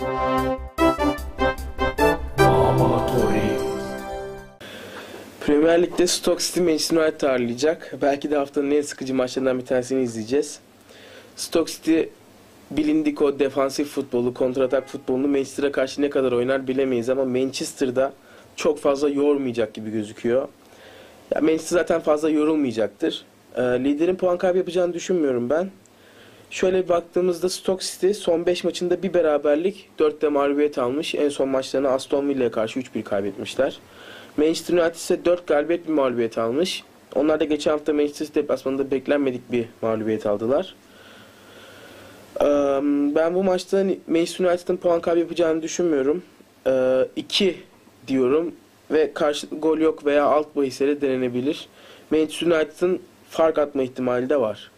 Premier Lig'de Stoke City Manchester United ağırlayacak. Belki de haftanın en sıkıcı maçlarından bir tanesini izleyeceğiz. Stoke City bilindik o defansif futbolu, kontratak futbolunu Manchester'a karşı ne kadar oynar bilemeyiz ama Manchester'da çok fazla yormayacak gibi gözüküyor. Ya Manchester zaten fazla yorulmayacaktır. Ee, liderin puan kaybı yapacağını düşünmüyorum ben. Şöyle baktığımızda Stoke City son 5 maçında bir beraberlik, 4 de mağlubiyet almış. En son maçlarını Aston Villa'ya karşı 3-1 kaybetmişler. Manchester United ise 4 galibiyet bir mağlubiyet almış. Onlar da geçen hafta Manchester City deplasmanında beklenmedik bir mağlubiyet aldılar. Ben bu maçta Manchester United'ın puan kaybı yapacağını düşünmüyorum. 2 diyorum ve karşı gol yok veya alt bahisleri denenebilir. Manchester United'ın fark atma ihtimali de var.